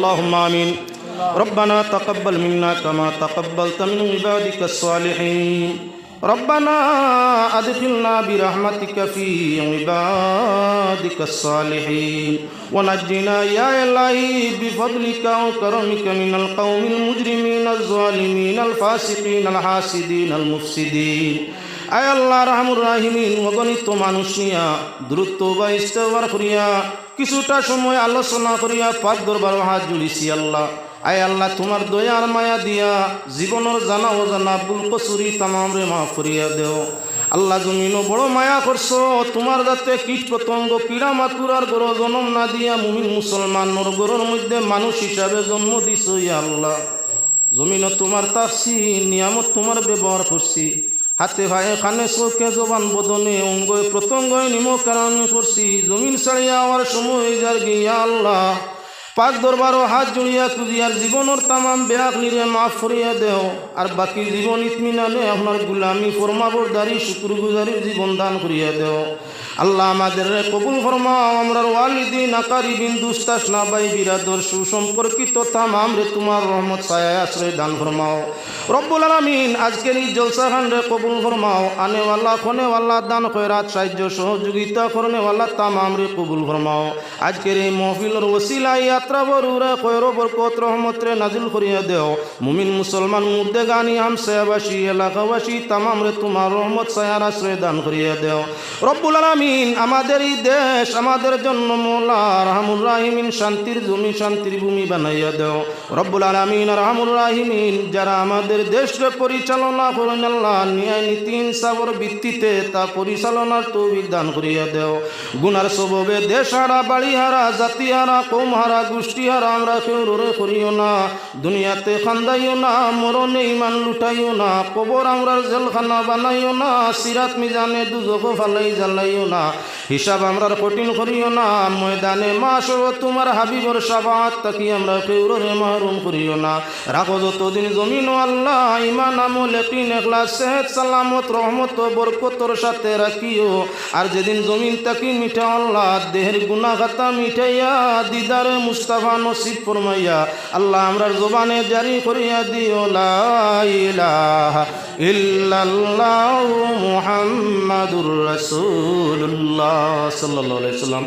اللهم آمين. ربنا تقبل منا كما تقبلت من عبادك الصالحين. ربنا أدخلنا برحمتك في عبادك الصالحين. ونجنا يا إلهي بفضلك وكرمك من القوم المجرمين الظالمين الفاسقين الحاسدين المفسدين. আয় আল্লাহ রাহমুর রাহিমিন, অগণিত মানুষ নিয়া, দ্রুত বা ইস্তবার করিয়া, কিছুটা সময় আলোচনা করিয়া পাক দরবার হাত জুড়িছি আল্লাহ। আয় আল্লাহ, তোমার দয়ার মায়া দিয়া জীবনের জানা অজানা বুল কচুরি তামাম রে মাফ করিয়া দেও। আল্লাহ, জমিনও বড় মায়া করছ, তোমার যাতে কীট পতঙ্গ, পীড়া মাতুরার গরো জন্ম না দিয়া মুমিন মুসলমানর গরোর মধ্যে মানুষ হিসাবে জন্ম দিছ ইয়া আল্লাহ। জমিনও তোমার তাসি নিয়ামত তোমার ব্যবহার করছি। হাতে ভাইয়ে খানে চোখে জবান বদনে, অঙ্গয় প্রত্যঙ্গয় নিমকার কারণ করছি। জমিন ছাড়িয়া আমার সময় যার গিয়া আল্লাহ। পাক দরবারও হাত জড়িয়া খুঁজিয়ার জীবনের তামাম বেয়াক নিরে মাফ করিয়া দেও আর বাকি জীবন ইতমিনানে আপনার গুলামি, ফরমাবরদারি, শুক্রগুজারির জীবন দান করিয়া দেও আল্লাহ আমাদের কবুল ফরমাও আমরার ওয়ালিদিন, আকারিবিন দুস্তাস নাবাই, বিরাদর, সুসম্পর্কিত তামাম রে তোমার রহমত ছায়া আশ্রয় দান ফরমাও। রব্বুল আলামিন আজকের এই জলসা খান রে কবুল ফরমাও, আনেওয়ালা, খনেওয়ালা, দান খয়রাত, সাহায্য, সহযোগিতা করনেওয়ালা তামাম রে কবুল ফরমাও। আজকের এই মহফিলের ওসিলা ইয়াত্রা বরুরে খয়র বরকত রহমত নাজিল করিয়া দেও। মুমিন মুসলমান মুর্দে গানি হামসায়াবাসী এলাকাবাসী তামাম রে তোমার রহমত ছায়ার আশ্রয় দান করিয়া দেও। রব্বুল আলামিন আমাদের এই দেশ, আমাদের জন্য মোলা রহমুর রাহিমিন শান্তির জমি, শান্তির ভূমি বানাইয়া দেও। রব্বুল আলামিন রহমুর রাহিমিন, যারা আমাদের দেশকে পরিচালনা করেন আল্লাহ, ন্যায় নীতি ইনসাফর ভিত্তিতে তা পরিচালনার তৌফিক দান করিয়া দেও। গুনার সববে দেশ হারা বাড়ি হারা জাতি হারা কৌম হারা গোষ্ঠী হারা আমরা কেউ রোরে করিও না। দুনিয়াতে খান্দাইও না, মরণে ইমান লুটাইও না। কবর আমরা জেলখানা বানাইও না, সিরাত মিজানে দুজক ফালাই জ্বালাইও না। হিসাব আমরা কঠিন করিও না, ময়দানে মাস তোমার হাবিবর সাবাত, তাকি আমরা কেউরে মাহরুম করিও না। রাখো যতদিন জমিন আল্লাহ ইমান আমল একিন এখলা সেহত, সালামত, রহমত বরকতর সাথে রাখিও। আর যেদিন জমিন তাকি মিঠা আল্লাহ, দেহের গুনা খাতা মিঠাইয়া দিদারে মুস্তাফা নসিব ফরমাইয়া, আল্লাহ আমরা জোবানে জারি করিয়া দিও, লা ইলাহা ইল্লাল্লাহু মুহাম্মাদুর রাসূলুল্লাহ সাল্লাম